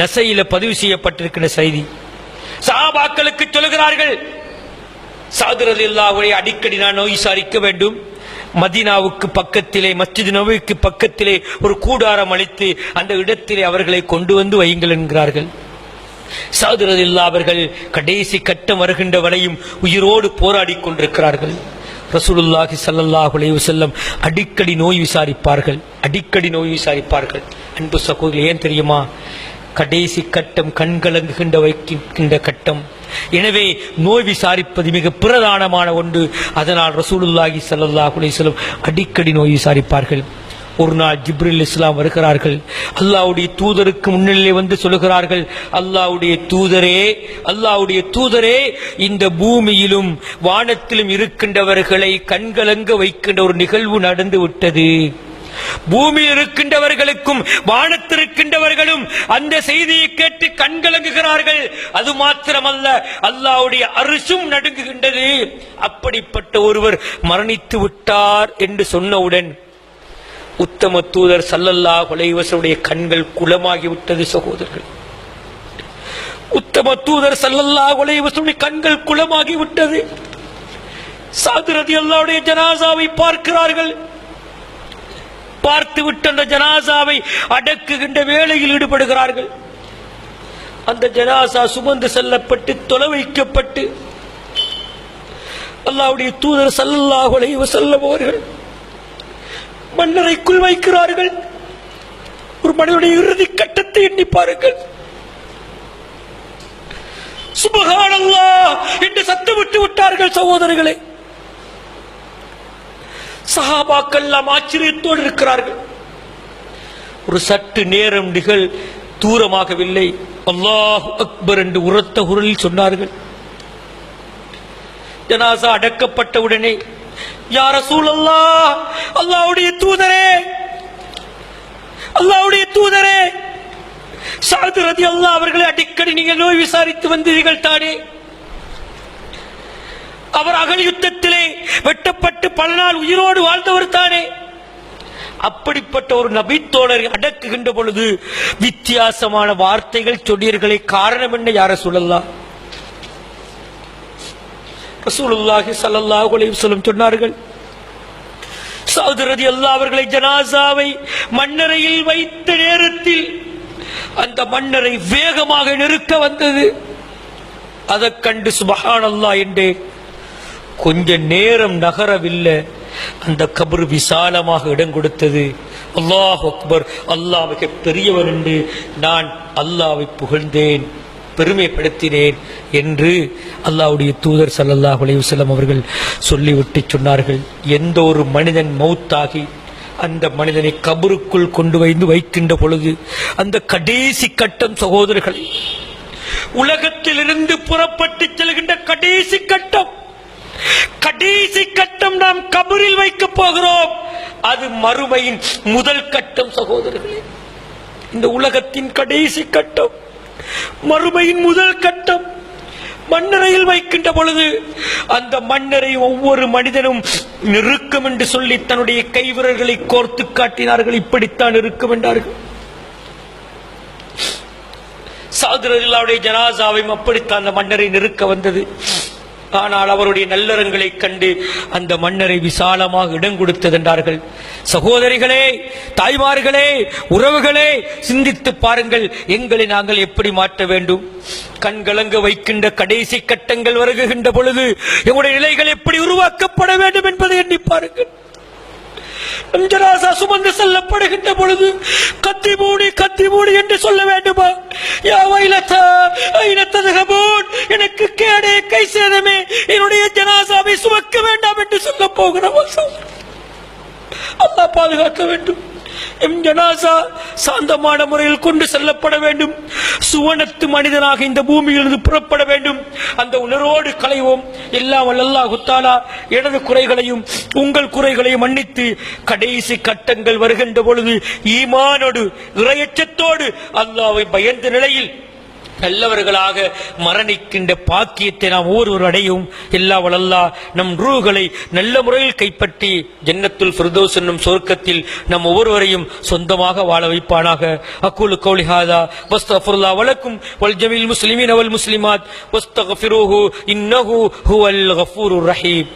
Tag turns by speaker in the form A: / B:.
A: நசையில பதிவு செய்யப்பட்டிருக்கிற செய்தி. சஹாபாக்களுக்கு சொல்லுகிறார்கள் சாதுரதில்லாவுடைய அடிக்கடி நான் நோய் விசாரிக்க வேண்டும். மதீனாவுக்கு பக்கத்திலே மஸ்ஜித் நோய்க்கு பக்கத்திலே ஒரு கூடாரம் அளித்து அந்த இடத்திலே அவர்களை கொண்டு வந்து வையுங்கள் என்கிறார்கள். சாதுரதில்லா அவர்கள் கடைசி கட்டம் வருகின்ற வரையும் உயிரோடு போராடி கொண்டிருக்கிறார்கள். ரசூலுல்லாஹி சல்லல்லாஹு அலைஹி வஸல்லம் அடிக்கடி நோய் விசாரிப்பார்கள் அடிக்கடி நோய் விசாரிப்பார்கள். அன்பு சகோதரி ஏன் தெரியுமா? கடைசி கட்டம் கண்கலங்குகின்ற வைக்கின்ற கட்டம். எனவே நோய் விசாரிப்பது மிக பிரதானமான ஒன்று. அதனால் ரசூலுல்லாஹி சல்லா குலேசலம் அடிக்கடி நோய் விசாரிப்பார்கள். ஒரு நாள் ஜிப்ரில் இஸ்லாம் வருகிறார்கள். அல்லாவுடைய தூதருக்கு முன்னிலை வந்து சொல்லுகிறார்கள் அல்லாஹ்வுடைய தூதரே அல்லாவுடைய தூதரே இந்த பூமியிலும் வானத்திலும் இருக்கின்றவர்களை கண்கலங்க வைக்கின்ற ஒரு நிகழ்வு நடந்து விட்டது பூமியில் இருக்கின்றவர்களுக்கும் வானத்திருக்கின்றவர்களும் அந்த செய்தியை கேட்டு கண்கலங்குகிறார்கள் அது மாத்திரமல்ல அல்லாவுடைய அரிசும் நடுங்குகின்றது. அப்படிப்பட்ட ஒருவர் மரணித்து விட்டார் என்று சொன்னவுடன் உத்தம தூதர் சல்லல்லா அலைஹி கண்கள் குளமாகிவிட்டது சகோதரர்கள். உத்தம தூதர் சல்லல்லா அலைஹி கண்கள் குளமாகிவிட்டது சாதுரதி அல்லாவுடைய ஜனாசாவை பார்க்கிறார்கள். பார்த்துவிட்டு அந்த ஜனாசாவை அடக்குகின்ற வேலையில் ஈடுபடுகிறார்கள். அந்த ஜனாசா சுமந்து செல்லப்பட்டு தொலை வைக்கப்பட்டு அல்லாவுடைய தூதர் சல்லாஹுலை அலைஹி அவர்கள் மன்னரைக்குள் வைக்கிறார்கள். ஒரு மனிதனுடைய இறுதி கட்டத்தை எண்ணி பாருங்கள். சுபகானல்லா என்று சத்தமிட்டு விட்டார்கள் சகோதரர்களே. சஹாபாக்கள் எல்லாம் ஆச்சரியத்தோடு இருக்கிறார்கள். ஒரு சற்று நேரம் நிகழ் தூரமாகவில்லை. அல்லாஹ் அக்பர் என்று உரத்த குரலில் சொன்னார்கள். ஜனாசா அடக்கப்பட்டவுடனே யார சூழல்லா அல்லாவுடைய தூதரே அல்லாவுடைய தூதரே சாது ரதி அல்லா அவர்களை அடிக்கடி நீங்கள் நோய் விசாரித்து வந்தீர்கள் தானே? அவர் அகல் யுத்தத்திலே வெட்டப்பட்டு பல நாள் உயிரோடு வாழ்ந்தவர் தானே. அப்படிப்பட்ட ஒரு நபித்தோழரை அடக்குகின்ற பொழுது வித்தியாசமான வார்த்தைகள் சொன்னீர்களே காரணம் என்ன யார சொல்லலாம் ரசூலுல்லாஹி சல்லல்லாஹு அலைஹி வஸல்லம் சொன்னார்கள் சவுத் அல்லா அவர்களை ஜனாசாவை மண்ணறையில் வைத்த நேரத்தில் அந்த மன்னரை வேகமாக நெருக்க வந்தது. அதைக் கண்டு சுபஹானல்லாஹ் என்றேன். கொஞ்ச நேரம் நகரவில்லை. அந்த கபர் விசாலமாக இடம் கொடுத்தது. அல்லாஹ் அக்பர் அல்லாஹ் மிக பெரியவர் என்று நான் அல்லாவை புகழ்ந்தேன் பெருமைப்படுத்தினேன் என்று அல்லாவுடைய தூதர் சல்லல்லாஹ் அலையுசல்லம் அவர்கள் சொல்லிவிட்டு சொன்னார்கள். எந்த ஒரு மனிதன் மௌத்தாகி அந்த மனிதனை கபருக்குள் கொண்டு வந்து வைக்கின்ற பொழுது அந்த கடைசி கட்டம் சகோதரர்கள் உலகத்திலிருந்து புறப்பட்டு செல்கின்ற கடைசி கட்டம் கடைசி கட்டம் நாம் கபரில் வைக்க போகிறோம். அது மறுமையின் முதல் கட்டம் சகோதரர்களே. இந்த உலகத்தின் கடைசி கட்டம் மறுமையின் முதல் கட்டம். மண்ணறையில் வைக்கின்ற பொழுது அந்த மண்ணறை ஒவ்வொரு மனிதனும் நெருக்கம் என்று சொல்லி தன்னுடைய கைவிரல்களை கோர்த்து காட்டினார்கள். இப்படித்தான் இருக்கும் என்றார்கள். சாதுரதில்லாவுடைய ஜனாசாவையும் அப்படித்தான் அந்த மன்னரை நெருக்க வந்தது. ஆனால் அவருடைய நல்லறங்களை கண்டு அந்த மன்னரை விசாலமாக இடம் கொடுத்ததென்றார்கள். சகோதரிகளே தாய்மார்களே உறவுகளே சிந்தித்து பாருங்கள் எங்களை நாங்கள் எப்படி மாற்ற வேண்டும்? கண்கலங்க வைக்கின்ற கடைசி கட்டங்கள் வருகின்ற பொழுது எங்களுடைய நிலைகள் எப்படி உருவாக்கப்பட வேண்டும் என்பதை எண்ணி பாருங்கள். ஜனாசா சுமந்து செல்லப்படுகின்ற பொழுது கத்தி மூடி கத்தி மூடி என்று சொல்ல வேண்டுமா? யா வைலத்தா ஐனத்ததகபோன் எனக்கு கேடே கை சேதமே என்னுடைய ஜனாசாவை சுமக்க வேண்டாம் என்று சொல்ல போகிறோம் அல்லாஹ் பாதுகாக்க வேண்டும். எம் ஜனாசா சாந்தமான முறையில் கொண்டு செல்லப்பட வேண்டும். சுவனத்து மனிதனாக இந்த பூமியிலிருந்து புறப்பட வேண்டும். அந்த உணர்வோடு களைவோம். எல்லாம் அல்லாஹு குத்தாலா எனது குறைகளையும் உங்கள் குறைகளையும் மன்னித்து கடைசி கட்டங்கள் வருகின்ற பொழுது ஈமானோடு இறையச்சத்தோடு அல்லாவை பயந்த நிலையில் நல்லவர்களாக மரணிக்கின்ற பாக்கியத்தை நாம் ஒவ்வொருவர் அடையும். எல்லா வளல்லா நம் ரூகளை நல்ல முறையில் கைப்பற்றி ஜன்னத்துல் ஃபிர்தோஸ் என்னும் சொர்க்கத்தில் நம் ஒவ்வொருவரையும் சொந்தமாக வாழ வைப்பானாக. அக்கூலு கௌலிஹாதா வஸ்தஃபுல்லா வழக்கும் வல் முஸ்லிமின் அவல் முஸ்லிமாத் வஸ்தஃபிரூஹு இன்னஹு ஹுவல் கஃபூருர் ரஹீம்.